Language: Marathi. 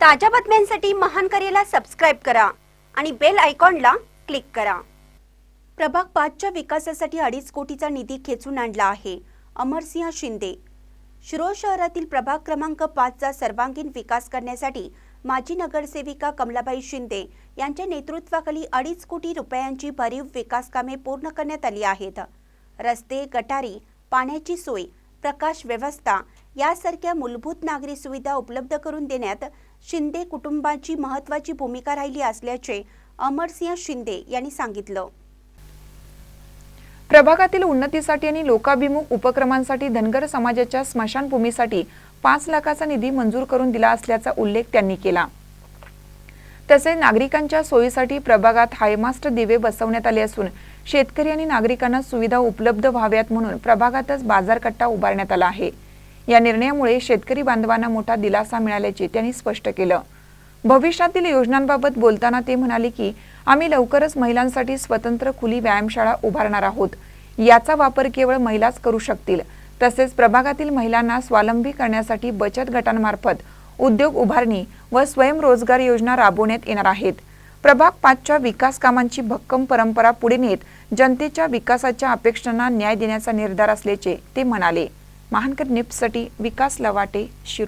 ताज्या बातम्यांसाठी महान करेला सबस्क्राईब करा आणि बेल आयकॉनला क्लिक करा. प्रभाग पाचच्या विकासासाठी अडीच कोटीचा निधी खेचून आणला आहे. अमरसिंह शिंदे. शिरोळ शहरातील प्रभाग क्रमांक पाचचा सर्वांगीण विकास करण्यासाठी माजी नगरसेविका कमलाबाई शिंदे यांच्या नेतृत्वाखाली अडीच कोटी रुपयांची भरीव विकास कामे पूर्ण करण्यात आली आहेत. रस्ते गटारी पाण्याची सोय प्रकाश व्यवस्था यासारख्या मूलभूत नागरी सुविधा उपलब्ध करून देण्यात शिंदे कुटुंबाची महत्त्वाची भूमिका राहिली असल्याचे अमरसिंह शिंदे यांनी सांगितलं. प्रभागातील उन्नतीसाठी आणि लोकाभिमुख उपक्रमांसाठी धनगर समाजाच्या स्मशानभूमीसाठी पाच लाखाचा निधी मंजूर करून दिला असल्याचा उल्लेख त्यांनी केला. तसेच नागरिकांच्या सोयीसाठी प्रभागात हायमास्ट दिवे बसवण्यात आले असून शेतकरी आणि नागरिकांना सुविधा उपलब्ध व्हाव्यात म्हणून प्रभागातच बाजारकट्टा उभारण्यात आला आहे. या निर्णयामुळे शेतकरी बांधवांना मोठा दिलासा मिळाल्याचे त्यांनी स्पष्ट केलं. भविष्यातील योजनांबाबत बोलताना ते म्हणाले की आम्ही लवकरच महिलांसाठी स्वतंत्र खुली व्यायामशाळा उभारणार आहोत. याचा वापर केवळ महिलाच करू शकतील. तसेच प्रभागातील महिलांना स्वावलंबी करण्यासाठी बचत गटांमार्फत उद्योग उभारणी व स्वयंरोजगार योजना राबवण्यात येणार आहेत. प्रभाग पाचच्या विकास कामांची भक्कम परंपरा पुढे नेत जनतेच्या विकासाच्या अपेक्षांना न्याय देण्याचा निर्धार असल्याचे ते म्हणाले. महानकर निप्ससाठी विकास लवाटे शिरो